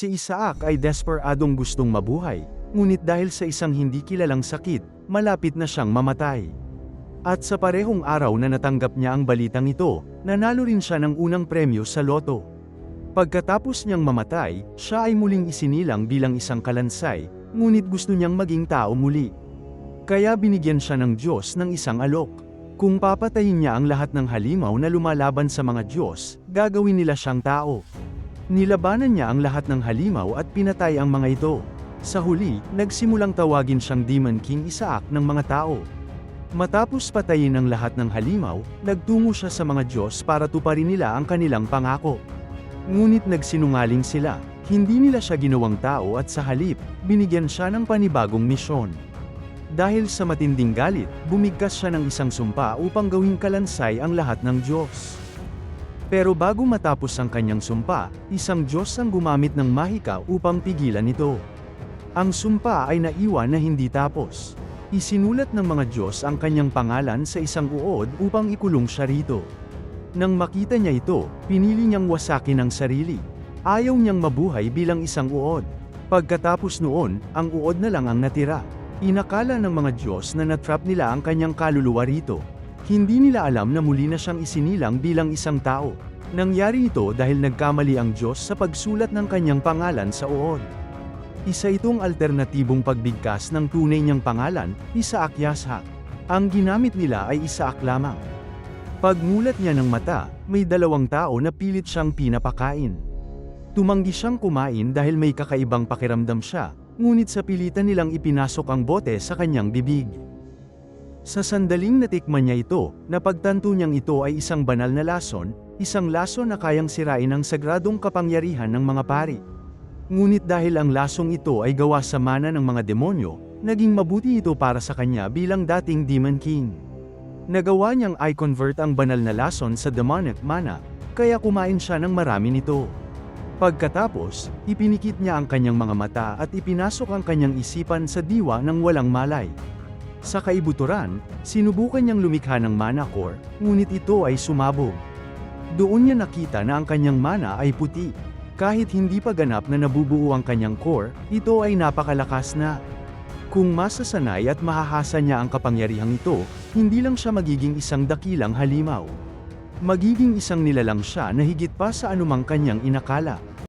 Si Isaac ay desperadong gustong mabuhay, ngunit dahil sa isang hindi kilalang sakit, malapit na siyang mamatay. At sa parehong araw na natanggap niya ang balitang ito, nanalo rin siya ng unang premyo sa loto. Pagkatapos niyang mamatay, siya ay muling isinilang bilang isang kalansay, ngunit gusto niyang maging tao muli. Kaya binigyan siya ng Diyos ng isang alok. Kung papatayin niya ang lahat ng halimaw na lumalaban sa mga Diyos, gagawin nila siyang tao. Nilabanan niya ang lahat ng halimaw at pinatay ang mga ito. Sa huli, nagsimulang tawagin siyang Demon King Isaac ng mga tao. Matapos patayin ang lahat ng halimaw, nagtungo siya sa mga Diyos para tuparin nila ang kanilang pangako. Ngunit nagsinungaling sila, hindi nila siya ginawang tao at sa halip, binigyan siya ng panibagong misyon. Dahil sa matinding galit, bumigkas siya ng isang sumpa upang gawing kalansay ang lahat ng Diyos. Pero bago matapos ang kanyang sumpa, isang Diyos ang gumamit ng mahika upang pigilan ito. Ang sumpa ay naiwan na hindi tapos. Isinulat ng mga Diyos ang kanyang pangalan sa isang uod upang ikulong siya rito. Nang makita niya ito, pinili niyang wasakin ang sarili. Ayaw niyang mabuhay bilang isang uod. Pagkatapos noon, ang uod na lang ang natira. Inakala ng mga Diyos na natrap nila ang kanyang kaluluwa rito. Hindi nila alam na muli na siyang isinilang bilang isang tao. Nangyari ito dahil nagkamali ang Diyos sa pagsulat ng kanyang pangalan sa uod. Isa itong alternatibong pagbigkas ng tunay niyang pangalan, Isaac Yashak. Ang ginamit nila ay Isaac lamang. Pagmulat niya ng mata, may dalawang tao na pilit siyang pinapakain. Tumanggi siyang kumain dahil may kakaibang pakiramdam siya, ngunit sa pilitan nilang ipinasok ang bote sa kanyang bibig. Sa sandaling natikman niya ito, napagtanto niyang ito ay isang banal na lason, isang lason na kayang sirain ang sagradong kapangyarihan ng mga pari. Ngunit dahil ang lasong ito ay gawa sa mana ng mga demonyo, naging mabuti ito para sa kanya bilang dating Demon King. Nagawa niyang i-convert ang banal na lason sa demonic mana, kaya kumain siya ng marami nito. Pagkatapos, ipinikit niya ang kanyang mga mata at ipinasok ang kanyang isipan sa diwa ng walang malay. Sa kaibuturan, sinubukan niyang lumikha ng mana core, ngunit ito ay sumabog. Doon niya nakita na ang kanyang mana ay puti. Kahit hindi pa ganap na nabubuo ang kanyang core, ito ay napakalakas na. Kung masasanay at mahahasa niya ang kapangyarihang ito, hindi lang siya magiging isang dakilang halimaw. Magiging isang nilalang siya na higit pa sa anumang kanyang inakala.